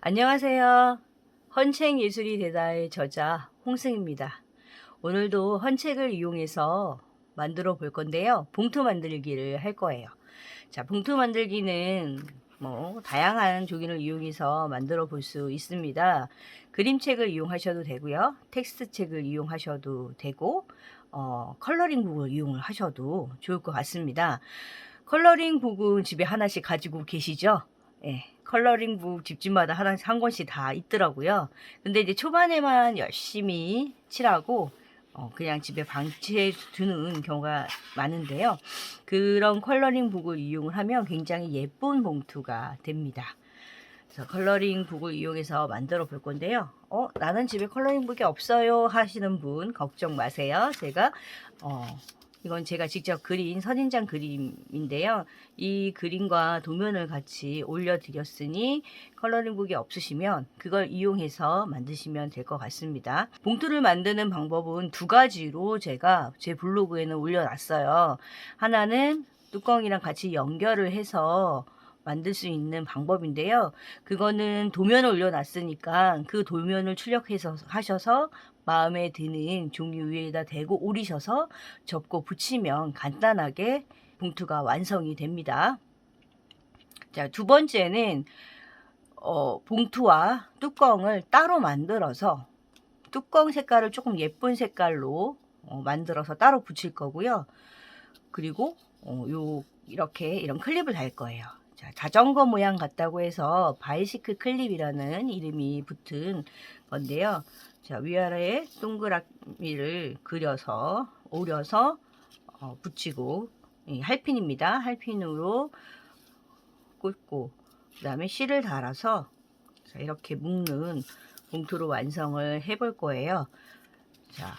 안녕하세요. 헌책 예술이 되다의 저자 홍승입니다. 오늘도 헌책을 이용해서 만들어 볼 건데요. 봉투 만들기를 할 거예요. 자, 봉투 만들기는 뭐 다양한 조기를 이용해서 만들어 볼 수 있습니다. 그림책을 이용하셔도 되고요. 텍스트 책을 이용하셔도 되고 어, 컬러링 북을 이용을 하셔도 좋을 것 같습니다. 컬러링 북은 집에 하나씩 가지고 계시죠? 예. 컬러링 북 집집마다 하나씩 한 권씩 다 있더라고요. 근데 이제 초반에만 열심히 칠하고 어, 그냥 집에 방치해 두는 경우가 많은데요. 그런 컬러링 북을 이용을 하면 굉장히 예쁜 봉투가 됩니다. 그래서 컬러링 북을 이용해서 만들어 볼 건데요. 어, 나는 집에 컬러링 북이 없어요 하시는 분 걱정 마세요. 제가 어, 이건 제가 직접 그린 선인장 그림인데요. 이 그림과 도면을 같이 올려드렸으니 컬러링북이 없으시면 그걸 이용해서 만드시면 될 것 같습니다. 봉투를 만드는 방법은 두 가지로 제가 제 블로그에는 올려놨어요. 하나는 뚜껑이랑 같이 연결을 해서 만들 수 있는 방법인데요. 그거는 도면을 올려놨으니까 그 도면을 출력해서 하셔서 마음에 드는 종이 위에다 대고 오리셔서 접고 붙이면 간단하게 봉투가 완성이 됩니다. 자, 두 번째는 어, 봉투와 뚜껑을 따로 만들어서 뚜껑 색깔을 조금 예쁜 색깔로 어, 만들어서 따로 붙일 거고요. 그리고 어, 요 이렇게 이런 클립을 달 거예요. 자, 자전거 모양 같다고 해서 바이시클 클립이라는 이름이 붙은 건데요. 자, 위아래에 동그라미를 그려서 오려서 어, 붙이고 이 할핀입니다. 할핀으로 꽂고 그 다음에 실을 달아서 자, 이렇게 묶는 봉투로 완성을 해볼 거예요. 자,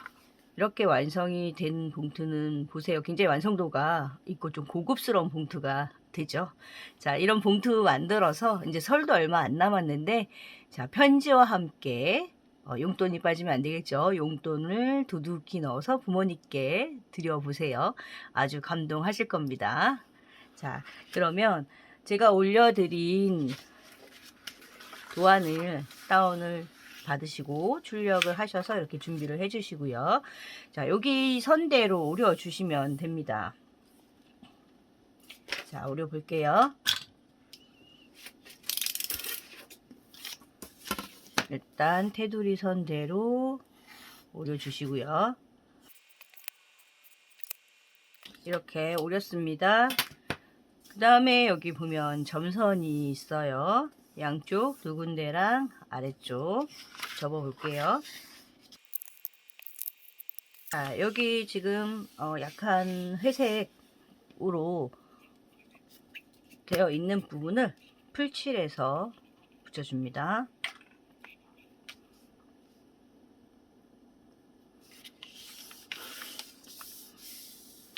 이렇게 완성이 된 봉투는 보세요. 굉장히 완성도가 있고 좀 고급스러운 봉투가 되죠. 자, 이런 봉투 만들어서 이제 설도 얼마 안 남았는데 자, 편지와 함께 어, 용돈이 빠지면 안 되겠죠. 용돈을 두둑히 넣어서 부모님께 드려보세요. 아주 감동하실 겁니다. 자, 그러면 제가 올려드린 도안을 다운을 받으시고 출력을 하셔서 이렇게 준비를 해주시고요. 자, 여기 선대로 오려 주시면 됩니다. 자, 오려 볼게요. 일단 테두리 선대로 오려주시고요. 이렇게 오렸습니다. 그 다음에 여기 보면 점선이 있어요. 양쪽 두 군데랑 아래쪽 접어 볼게요. 자, 여기 지금 어, 약한 회색으로 되어 있는 부분을 풀칠해서 붙여줍니다.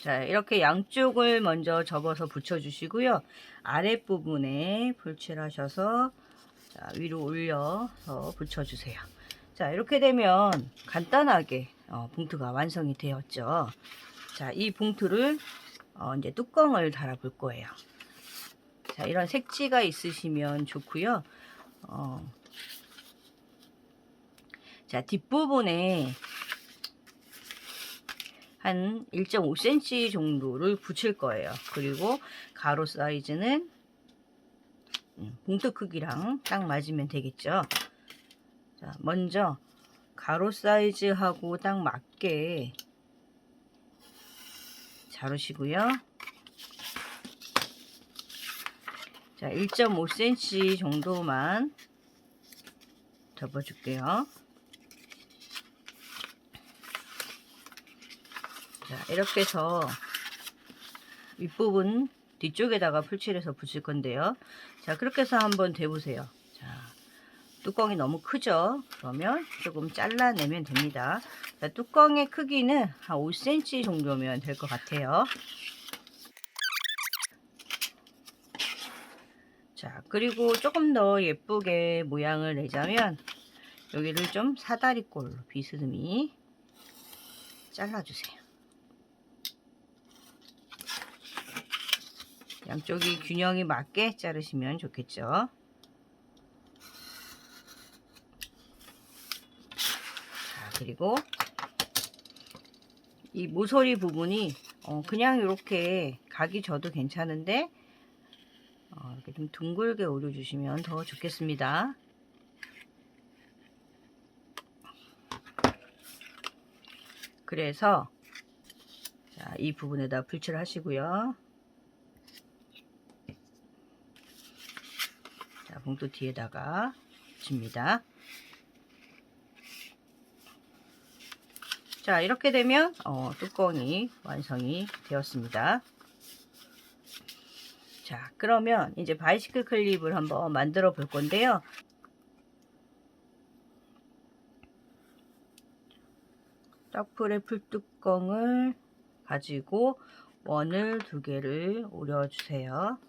자, 이렇게 양쪽을 먼저 접어서 붙여주시고요. 아랫부분에 풀칠하셔서 자, 위로 올려서 붙여주세요. 자, 이렇게 되면 간단하게 어, 봉투가 완성이 되었죠. 자, 이 봉투를 어, 이제 뚜껑을 달아 볼 거예요. 자, 이런 색지가 있으시면 좋고요. 어, 자, 뒷부분에 한 1.5cm 정도를 붙일 거예요. 그리고 가로 사이즈는 음, 봉투 크기랑 딱 맞으면 되겠죠. 자, 먼저 가로 사이즈하고 딱 맞게 자르시고요. 자, 1.5cm 정도만 접어줄게요. 자, 이렇게 해서 윗부분 뒤쪽에다가 풀칠해서 붙일 건데요. 자, 그렇게 해서 한번 대보세요. 자, 뚜껑이 너무 크죠? 그러면 조금 잘라내면 됩니다. 자, 뚜껑의 크기는 한 5cm 정도면 될 것 같아요. 자 그리고 조금 더 예쁘게 모양을 내자면 여기를 좀 사다리꼴로 비스듬히 잘라주세요. 양쪽이 균형이 맞게 자르시면 좋겠죠? 자 그리고 이 모서리 부분이 어, 그냥 이렇게 각이 져도 괜찮은데 이렇게 좀 둥글게 오려주시면 더 좋겠습니다. 그래서 자, 이 부분에다 불칠을 하시고요. 자, 봉투 뒤에다가 붙입니다. 자, 이렇게 되면 어, 뚜껑이 완성이 되었습니다. 자, 그러면 이제 바이시클 클립을 한번 만들어 볼 건데요. 떡풀의 풀뚜껑을 가지고 원을 두 개를 오려주세요.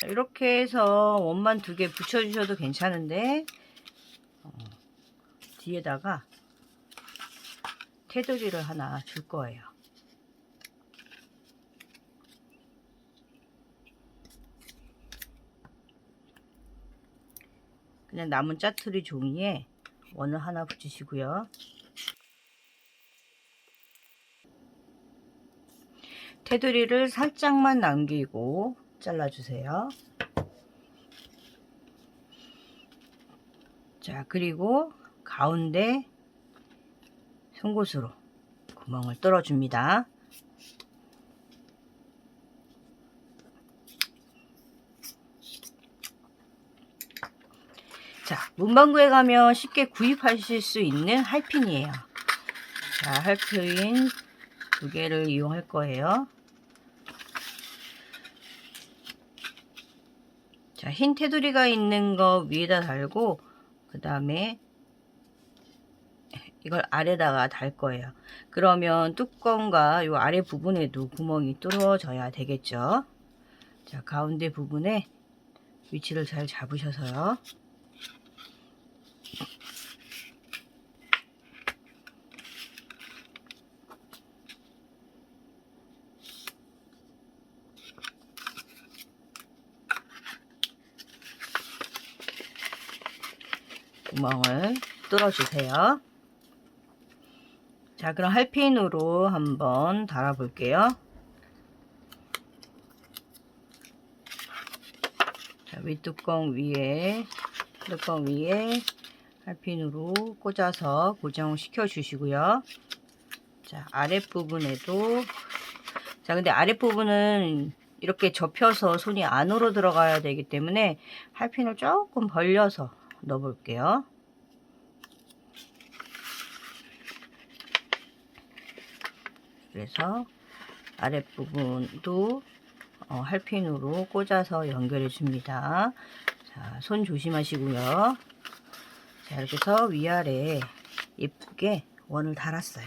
자, 이렇게 해서 원만 두 개 붙여주셔도 괜찮은데 어, 뒤에다가 테두리를 하나 줄 거예요. 그냥 남은 짜투리 종이에 원을 하나 붙이시고요. 테두리를 살짝만 남기고 잘라주세요. 자, 그리고 가운데 송곳으로 구멍을 뚫어줍니다. 자, 문방구에 가면 쉽게 구입하실 수 있는 할핀이에요. 자, 할핀 두 개를 이용할 거예요. 자, 흰 테두리가 있는 거 위에다 달고, 그 다음에 이걸 아래다가 달 거예요. 그러면 뚜껑과 요 아래 부분에도 구멍이 뚫어져야 되겠죠. 자, 가운데 부분에 위치를 잘 잡으셔서요. 구멍을 뚫어주세요. 자, 그럼 할핀으로 한번 달아 볼게요. 자, 윗뚜껑 위에, 뚜껑 위에 할핀으로 꽂아서 고정시켜 주시고요. 자, 아랫부분에도, 자, 근데 아랫부분은 이렇게 접혀서 손이 안으로 들어가야 되기 때문에 할핀을 조금 벌려서 넣어 볼게요. 그래서 아랫부분도 어, 할핀으로 꽂아서 연결해 줍니다. 자, 손 조심하시고요. 자, 이렇게 해서 위아래 예쁘게 원을 달았어요.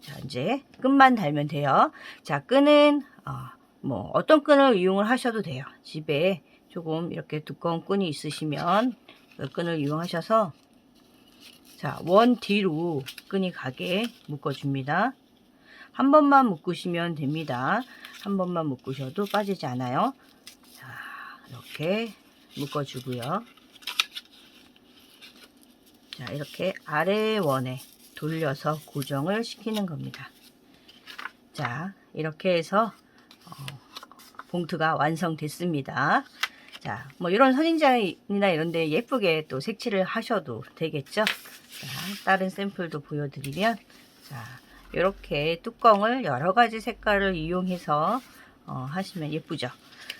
자, 이제 끈만 달면 돼요. 자, 끈은 어, 뭐 어떤 끈을 이용을 하셔도 돼요. 집에 조금 이렇게 두꺼운 끈이 있으시면 그 끈을 이용하셔서 자, 원 뒤로 끈이 가게 묶어줍니다. 한 번만 묶으시면 됩니다. 한 번만 묶으셔도 빠지지 않아요. 자, 이렇게 묶어주고요. 자, 이렇게 아래 원에 돌려서 고정을 시키는 겁니다. 자, 이렇게 해서 어, 봉투가 완성됐습니다. 자, 뭐 이런 선인장이나 이런 데 예쁘게 또 색칠을 하셔도 되겠죠. 자, 다른 샘플도 보여드리면 자, 이렇게 뚜껑을 여러 가지 색깔을 이용해서 어, 하시면 예쁘죠.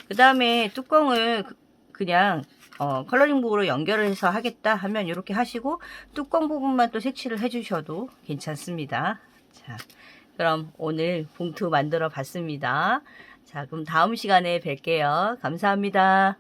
그 다음에 뚜껑을 그- 그냥 어, 컬러링북으로 연결을 해서 하겠다 하면 이렇게 하시고 뚜껑 부분만 또 색칠을 해주셔도 괜찮습니다. 자, 그럼 오늘 봉투 만들어 봤습니다. 자, 그럼 다음 시간에 뵐게요. 감사합니다.